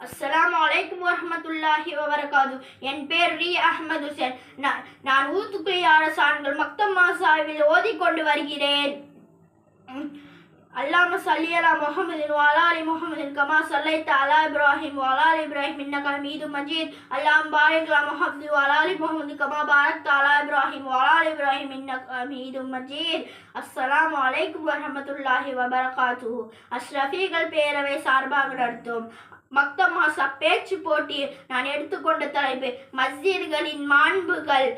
அஸ்லாம் வலைக்கும் வரமத்துல்லாஹி வபரகாது. என் பேர் ரி அஹமது ஹுசேன் நான் நான் ஊத்துக்குளியார சான்கள் மக்தம்மா சாஹிபில் ஓதிக்கொண்டு வருகிறேன். அல்லாம சல்லியலா முகமதின் வலாலி முகமதின் கமா சல்லைத்த அலா இப்ராஹிம் வலாலி இப்ராஹிம் இன்னகா மீது மஜீத். அல்லாம் பாரக்லா முகமது வலாலி முகமது கமா பாரத் அலா இப்ராஹிம் வலாலி இப்ராஹிம் இன்னகா மீது மஜீத். அஸ்ஸலாம் வலைக்கும் வரமத்துல்லாஹி வபரகாத்து அஸ்ரஃபீகள் பேரவை சார்பாக நடத்தும். மக்தமாசா பேச்சு போட்டி நான் எடுத்துக்கொண்ட தலைப்பு. மஸ்ஜித்களின் மாண்புகள்.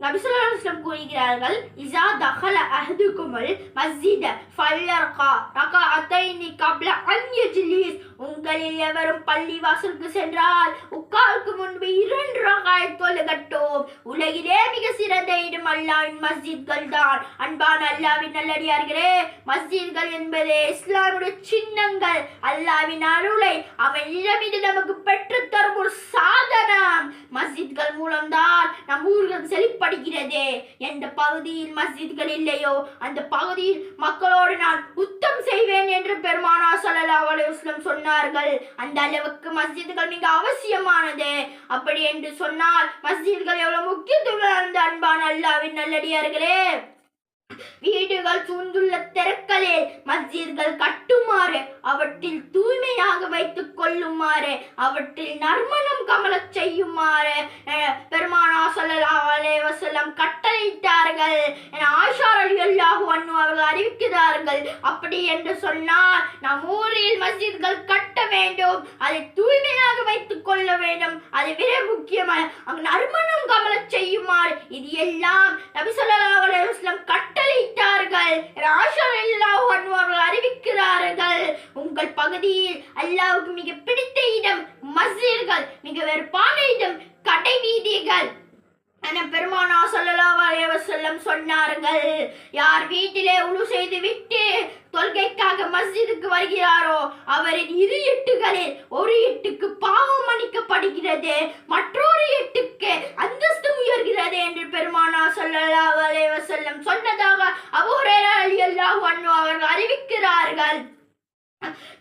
நபிசுல்லாஸ்லம் கூறுகிறார்கள் இசா தஹல அஹதுகுமல் மஸ்ஜித ஃபல்லர்கா ரகா அத்தைனி கப்ல அன்ய ஜிலீஸ் உங்களில் எவரும் பள்ளி வாசலுக்கு சென்றால் உட்காருக்கு முன்பு இரண்டு ரகாய் தொழுகட்டும். உலகிலே மிக சிறந்த இடம் அல்லாவின் மஸ்ஜித்கள் தான் அன்பான அல்லாவின் நல்லடியார்களே மஸ்ஜித்கள் என்பதே இஸ்லாமுடைய சின்னங்கள். அல்லாவின் அருளை அவன் இடமிது நமக்கு பெற்றுத் தரும் ஒரு சாதனம். மஸ்ஜித்கள் மூலம்தான் நம் ஊர்கள் செழிப்படைகிறது. எந்த பகுதியில் மஸ்ஜித்கள் இல்லையோ அந்த பகுதியில் மக்களோடு நான் உத்தம் செய்வேன் என்று பெருமானா சொல்லலா அலைஹி சொன்னார்கள். அந்த அளவுக்கு மஸ்ஜித்கள் மிக அவசியமானது. அப்படி என்று சொன்னால் மஸ்ஜித்கள் எவ்வளவு முக்கியத்துவம் வாய்ந்த அன்பான அல்லாவின் நல்லடியார்களே? வீடுகள் சூழ்ந்துள்ள தெருக்களில் மஸ்ஜித்கள் கட்டுமாறு அவற்றில் தூய்மையாக வைத்துக் கொள்ளுமாறு அவற்றில் நறுமணம் கமலச் செய்யுமாறு அஹ், பெருமானா ஸல்லல்லாஹு அலைஹி கட்டளையிட்டார்கள். என ஆயிஷா ரலியல்லாஹு அன்ஹு அவர்கள் அறிவிக்கிறார்கள். அப்படி என்று சொன்னால் நம் ஊரில் மஸ்ஜித்கள் கட்ட வேண்டும் அதை தூய்மையாக வைத்துக் கொள்ள வேண்டும். அது மிக முக்கியமாக நறுமணம் இது எல்லாம் நபி ஸல்லல்லாஹு அலைஹி வஸல்லம் கட்டளையிட்டார்கள். என ஆயிஷா அவர்கள் அறிவிக்கிறார்கள். உங்கள் பகுதியில் அல்லாஹ்வுக்கு மிக பிடித்த இடம் மஸ்ஜித்கள் மிக வெறுப்பான இடம் கடை வீதிகள் என பெருமானா ஸல்லல்லாஹு அலைஹி சொன்னார்கள். யார் வீட்டிலே உழு செய்து விட்டு தொல்கைக்காக மஸ்ஜிதுக்கு வருகிறாரோ அவரின் இரு எட்டுகளில் ஒரு எட்டுக்கு பாவம் அளிக்கப்படுகிறது. மற்றொரு எட்டுக்கு அலைஹி சொன்னதாக அபூ அலி ரலியல்லாஹு அன்ஹு அவர்கள் அறிவிக்கிறார்கள்.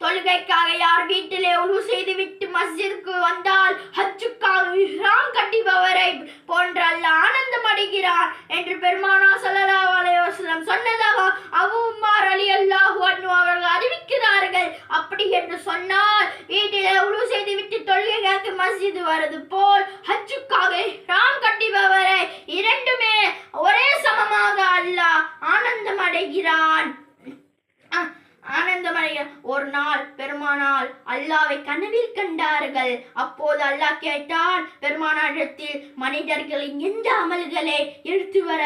தொழுகைக்காக யார் வீட்டிலே உணவு செய்து விட்டு மஸ்ஜிதுக்கு வந்தால் ஹஜ்ஜுக்காக இஹ்ராம் கட்டிபவரை போன்ற அல்ல ஆனந்தம் அடைகிறார் என்று பெருமானா ஸல்லல்லாஹு அலைஹி சொன்னதாக அபு உமார் ரலியல்லாஹு அன்ஹு அவர்கள் அறிவிக்கிறார்கள். அப்படி என்று சொன்னால் வீட்டிலே உணவு செய்து விட்டு தொழுகைக்காக மஸ்ஜிது வருது போல் ஹஜ்ஜுக்காக இஹ்ராம் கட்டிபவரை இரண்டுமே ஒரே சமமாக அல்லாஹ் ஆனந்தம் அடைகிறான் அஹ், ஆனந்தமடைய ஒரு நாள் பெருமானால் அல்லாவை கனவில் கண்டார்கள். அப்போது அல்லாஹ் கேட்டான் பெருமானாரிடத்தில் மனிதர்களின் எந்த அமல்களை எடுத்து வர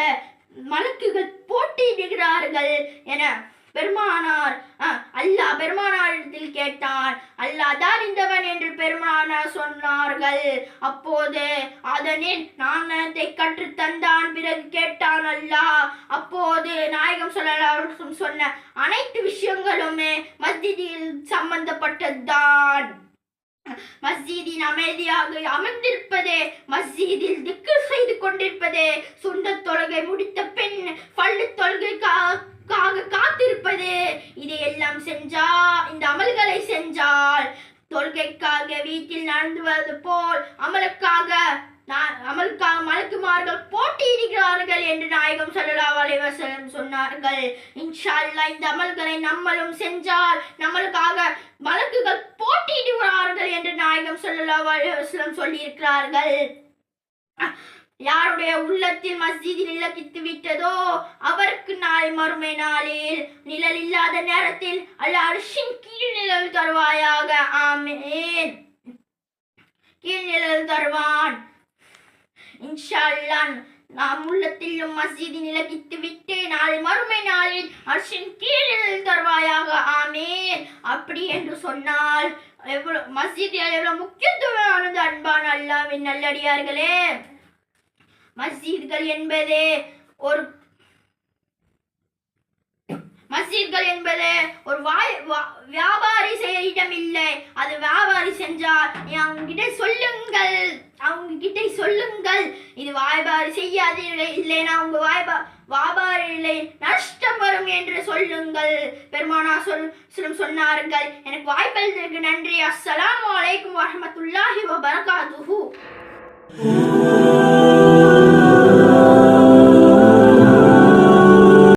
மலக்குகள் போட்டியிடுகிறார்கள் என பெருமானார் அஹ், அல்லாஹ் பெருமானாரிடத்தில் கேட்டான் அல்லாஹ் தான் இந்தவன் என்று பெருமானார் சொன்னார்கள். அப்போது அதனில் நாணயத்தை கற்று தந்தான். பிறகு கேட்டான் அல்லாஹ் அப்போது நாயகம் சொல்லலாம் சொன்ன அனைத்து விஷயங்களுமே மஸ்ஜிதில் சம்பந்தப்பட்டதுதான். மஸ்ஜிதின் அமைதியாக அமர்ந்திருப்பதே மஸ்ஜீதில் திக்கு செய்து கொண்டிருப்பதே சுண்ட தொழுகை முடித்த பின் பள்ளு தொழுகைக்காக செஞ்சா இந்த அமல்களை செஞ்சால் தொல்கைக்காக வீட்டில் நடந்து வருவது போல் அமலுக்காக அமலுக்காக மலக்குமார்கள் போட்டியிடுகிறார்கள் என்று நாயகம் சல்லா அலைஹி சொன்னார்கள். இன்ஷா அல்லாஹ் இந்த அமல்களை நம்மளும் செஞ்சால் நம்மளுக்காக மலக்குகள் போட்டியிடுகிறார்கள் என்று நாயகம் சல்லா அலைஹி சொல்லியிருக்கிறார்கள். யாருடைய உள்ளத்தில் மஸ்ஜிதில் இலக்கித்து விட்டதோ அவருக்கு நாளை மறுமை நாளில். நிழல் இல்லாத நேரத்தில் அல்ல அரிசின் கீழ் நிழல் தருவாயாக. ஆமேன். கீழ் நிழல் தருவான். இன்ஷா அல்லாஹ் நாம் உள்ளத்திலும் மசீதி நிலக்கித்து விட்டு நாளை மறுமை நாளில் அரிசின் கீழில் தருவாயாக. ஆமேன். அப்படி என்று சொன்னால் எவ்வளவு மஸ்ஜித் எவ்வளவு முக்கியத்துவமானது அன்பான அல்லாவின் நல்லடியார்களே. மஸ்ஜித்கள் என்பது ஒரு மஸ்ஜித்கள் என்பது ஒரு வாய் வியாபாரி செய்ய இடம் இல்லை அது வியாபாரி செஞ்சால் அவங்க கிட்ட சொல்லுங்கள். அவங்க கிட்ட சொல்லுங்கள். இது வியாபாரி செய்யாது இல்லைன்னா அவங்க வாய்பா வியாபாரிகளை நஷ்டம் வரும் என்று சொல்லுங்கள். பெருமானா சொல் சொல்லும் சொன்னார்கள். எனக்கு வாய்ப்பளித்ததற்கு நன்றி. அஸ்ஸலாம் அலைக்கும் வரஹ்மத்துல்லாஹி வபரகாத்துஹு.